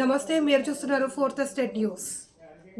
నమస్తే మీరు చూస్తున్నారు ఫోర్త్ స్టేట్ న్యూస్.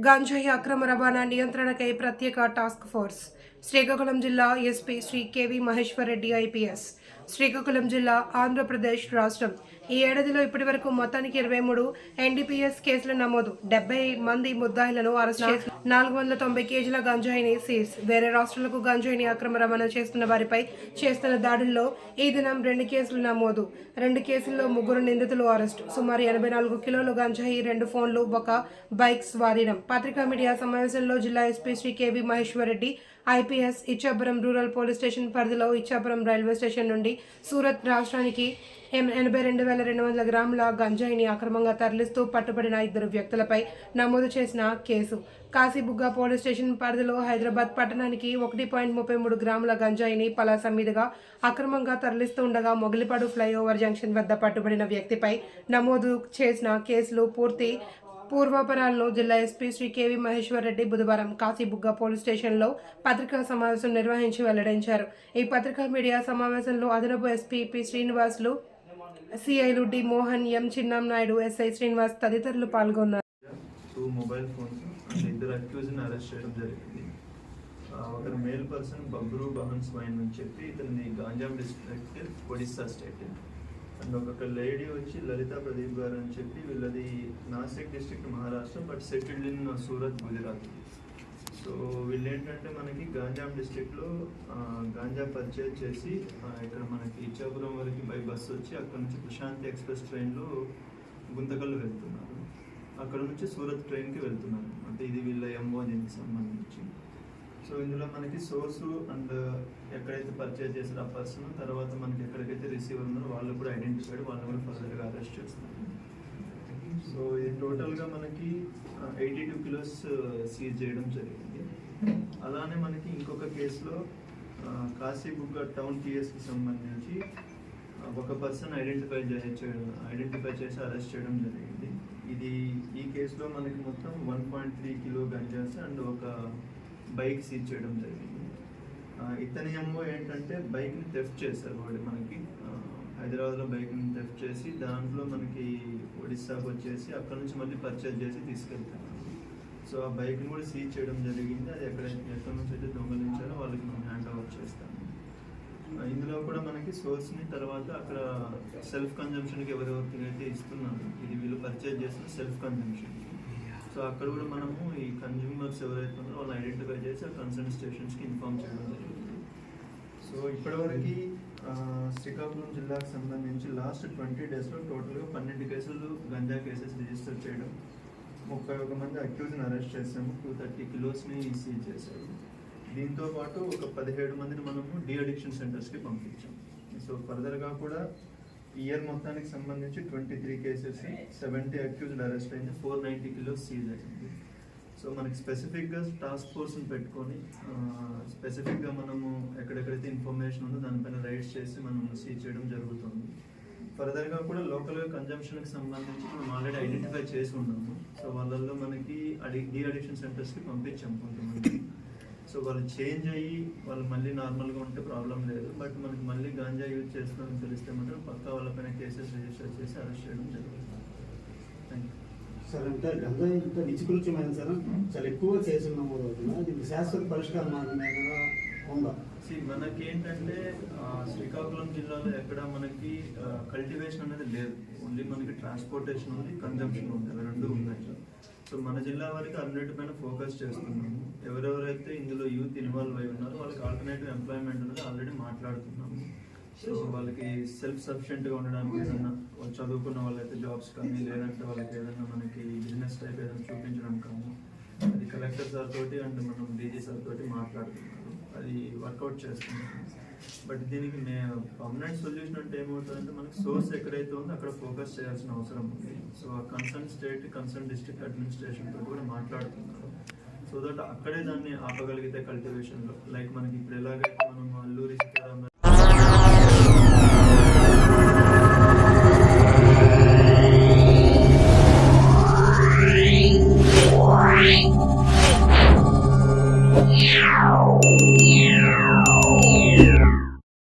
గాంజాయి అక్రమ రవాణా నియంత్రణకై ప్రత్యేక టాస్క్ ఫోర్స్. శ్రీకాకుళం జిల్లా SP Shri KV Maheshwar Reddy IPS. Srikakulam జిల్లా ఆంధ్రప్రదేశ్ రాష్ట్రం. ఈ ఏడాదిలో ఇప్పటివరకు మొత్తానికి ఇరవై మూడు ఎన్డీపీఎస్ కేసులు నమోదు. డెబ్బై మంది ముద్దాయిలను అరెస్ట్ చేసి నాలుగు వందల తొంభై కేజీల గంజాయిని సీజ్. వేరే రాష్ట్రాలకు గంజాయిని అక్రమ రవాణా చేస్తున్న వారిపై చేస్తున్న దాడుల్లో ఈ దినం రెండు కేసులు నమోదు. రెండు కేసుల్లో ముగ్గురు నిందితులు అరెస్ట్. సుమారు ఎనభై నాలుగు కిలోలు గంజాయి రెండు ఫోన్లు ఒక బైక్ స్వాధీనం. పత్రికా మీడియా సమావేశంలో జిల్లా SP Shri KV Maheshwar Reddy IPS Ichchapuram rural police station పరిధిలో ఇచ్చాపురం రైల్వే స్టేషన్ నుండి సూరత్ రాష్ట్రానికి ఎం- ఎనభై రెండు వేల రెండు వందల గ్రాముల గంజాయిని అక్రమంగా తరలిస్తూ పట్టుబడిన ఇద్దరు వ్యక్తులపై నమోదు చేసిన కేసు. కాశీబుగ్గ పోలీస్ స్టేషన్ పరిధిలో హైదరాబాద్ పట్టణానికి ఒకటి పాయింట్ ముప్పై మూడు గ్రాముల గంజాయిని పలాస మీదుగా అక్రమంగా తరలిస్తూ ఉండగా మొగిలిపాడు ఫ్లైఓవర్ జంక్షన్ వద్ద పట్టుబడిన వ్యక్తిపై నమోదు చేసిన కేసులు పూర్తి పూర్వాపరాలను జిల్లా ఎస్పీ శ్రీ కేవీ మహేశ్వర్ రెడ్డి బుధవారం కాశీబుగ్గ పోలీస్ స్టేషన్లో పత్రికా సమావేశం నిర్వహించి వెల్లడించారు. ఈ పత్రికా మీడియా సమావేశంలో అదనపు SP P Srinivasulu సిఐలు D Mohan M Chinnam Naidu SI Srinivas తదితరులు పాల్గొన్నారు. టూ మొబైల్ ఫోన్స్ అండ్ ఇద్దరు అక్యూజ్ని అరెస్ట్ చేయడం జరిగింది. ఒకరు మేల్ పర్సన్ బబ్రూ బహన్ స్వైన్ అని చెప్పి ఇతని Ganjam district Odisha state and ఒక లేడీ వచ్చి లలిత ప్రదీప్ గారు అని చెప్పి వీళ్ళది Nashik district Maharashtra but settled in Surat Gujarat so వీళ్ళు ఏంటంటే మనకి గాంజాం డిస్ట్రిక్ట్లో గాంజా పర్చేజ్ చేసి ఇక్కడ మనకి ఇచ్చాపురం వరకు బై బస్సు వచ్చి అక్కడ నుంచి ప్రశాంతి ఎక్స్ప్రెస్ ట్రైన్లో గుంతకల్లు వెళ్తున్నారు. అక్కడ నుంచి సూరత్ ట్రైన్కి వెళ్తున్నారు. అంటే ఇది వీళ్ళ ఎంఓ దీనికి సంబంధించి. సో ఇందులో మనకి సోర్స్ అండ్ ఎక్కడైతే పర్చేజ్ చేశారో ఆ పర్సన్ తర్వాత మనకి ఎక్కడికైతే రిసీవర్ ఉన్నారో వాళ్ళు కూడా ఐడెంటిఫైడ్ వాళ్ళని కూడా ఫర్దర్గా అరెస్ట్ చేస్తున్నారు సో ఇది టోటల్గా మనకి ఎయిటీ టూ కిలోస్ సీజ్ చేయడం జరిగింది. అలానే మనకి ఇంకొక కేసులో కాశీబుగ్గ టౌన్ టీఎస్కి సంబంధించి ఒక పర్సన్ ఐడెంటిఫై చేయడం ఐడెంటిఫై చేసి అరెస్ట్ చేయడం జరిగింది. ఇది ఈ కేసులో మనకి మొత్తం one point three kilo ganjas and ఒక బైక్ సీజ్ చేయడం జరిగింది. ఇతని ఏమో ఏంటంటే బైక్ని థెఫ్ట్ చేశారు వాడు మనకి. హైదరాబాద్లో బైక్ని థెఫ్ట్ చేసి దాంట్లో మనకి ఒడిస్సాకు వచ్చేసి అక్కడ నుంచి మళ్ళీ పర్చేజ్ చేసి తీసుకెళ్తారు సో ఆ బైక్ని కూడా సీజ్ చేయడం జరిగింది. అది ఎక్కడ ఎక్కడి నుంచి అయితే దొంగలించారో వాళ్ళకి మనం హ్యాండ్ ఓవర్ చేస్తాము ఇందులో కూడా మనకి సోర్స్ని తర్వాత అక్కడ సెల్ఫ్ కన్జంప్షన్కి ఎవరెవరికైతే ఇస్తున్నారు ఇది వీళ్ళు పర్చేజ్ చేసిన సెల్ఫ్ కన్జంప్షన్ సో అక్కడ కూడా మనము ఈ కన్జ్యూమర్స్ ఎవరైతే ఉన్నారో వాళ్ళని ఐడెంటిఫై చేసి ఆ కన్సర్న్ స్టేషన్స్కి ఇన్ఫార్మ్ చేయడం జరిగింది. సో ఇప్పటివరకు శ్రీకాకుళం జిల్లాకు సంబంధించి లాస్ట్ ట్వంటీ డేస్లో టోటల్గా పన్నెండు కేసులు గంజా కేసెస్ రిజిస్టర్ చేయడం ముప్పై ఒక మంది అక్యూజ్ని అరెస్ట్ చేసాము టూ థర్టీ కిలోస్ని సీజ్ చేశాడు దీంతో పాటు ఒక పదిహేడు మందిని మనము డీ అడిక్షన్ సెంటర్స్కి పంపించాం. సో ఫర్దర్గా కూడా ఇయర్ మొత్తానికి సంబంధించి twenty three cases seventy accused arrest అయింది ఫోర్ నైంటీ కిలోస్ సీజ్ అయింది. సో మనకి స్పెసిఫిక్గా టాస్క్ ఫోర్స్ని పెట్టుకొని స్పెసిఫిక్గా మనము ఎక్కడెక్కడైతే ఇన్ఫర్మేషన్ ఉందో దానిపైన రైడ్స్ చేసి మనం సీజ్ చేయడం జరుగుతుంది. ఫర్దర్గా కూడా లోకల్గా కన్జంప్షన్కి సంబంధించి మనం ఆల్రెడీ ఐడెంటిఫై చేసి ఉన్నాము. సో వాళ్ళల్లో మనకి అడి డీ అడిక్షన్ సెంటర్స్కి పంపించాము కొంతమంది. సో వాళ్ళు చేంజ్ అయ్యి వాళ్ళు మళ్ళీ నార్మల్గా ఉంటే ప్రాబ్లం లేదు. బట్ మనకి మళ్ళీ గాంజా యూజ్ చేస్తున్నారని తెలిస్తే మాత్రం పక్కా వాళ్ళపైన కేసెస్ రిజిస్టర్ చేసి అరెస్ట్ చేయడం జరుగుతుంది. థ్యాంక్ యూ సార్ అంటే గంజాయి ఇంత నిత్యకృత్యమైన సార్ చాలా ఎక్కువ కేసులు నమోదు అవుతున్నాయి దీనికి శాశ్వత పరిష్కారం మార్గం ఉందా? మనకి ఏంటంటే శ్రీకాకుళం జిల్లాలో ఎక్కడ మనకి కల్టివేషన్ అనేది లేదు. ఓన్లీ మనకి ట్రాన్స్పోర్టేషన్ ఉంది కన్జంప్షన్ ఉంది. అవి రెండు ఉన్నాయి. సో మన జిల్లా వారికి అన్నిటిపైన ఫోకస్ చేస్తున్నాము. ఎవరెవరైతే ఇందులో యూత్ ఇన్వాల్వ్ అయి ఉన్నారో వాళ్ళకి ఆల్టర్నేటివ్ ఎంప్లాయ్మెంట్ అనేది ఆల్రెడీ మాట్లాడుతున్నాము. సో వాళ్ళకి సెల్ఫ్ సఫిషియెంట్గా ఉండడానికి ఏదైనా వాళ్ళు చదువుకున్న వాళ్ళైతే జాబ్స్ కానీ లేదంటే వాళ్ళకి ఏదైనా మనకి బిజినెస్ టైప్ ఏదైనా చూపించడం కానీ అది కలెక్టర్ సార్ తోటి అండ్ మనం డీజీ సార్ తోటి మాట్లాడుతున్నాం అది వర్కౌట్ చేసుకుంటాం బట్ దీనికి మే పర్మనెంట్ సొల్యూషన్ అంటే ఏమవుతుందంటే మనకి సోర్స్ ఎక్కడైతే ఉందో అక్కడ ఫోకస్ చేయాల్సిన అవసరం ఉంది. సో ఆ concern state concern district administration తోటి కూడా మాట్లాడుతున్నారు. సో దట్ అక్కడే దాన్ని ఆపగలిగితే కల్టివేషన్లో లైక్ మనకి ఇప్పుడు ఎలాగైతే మనం అల్లూరి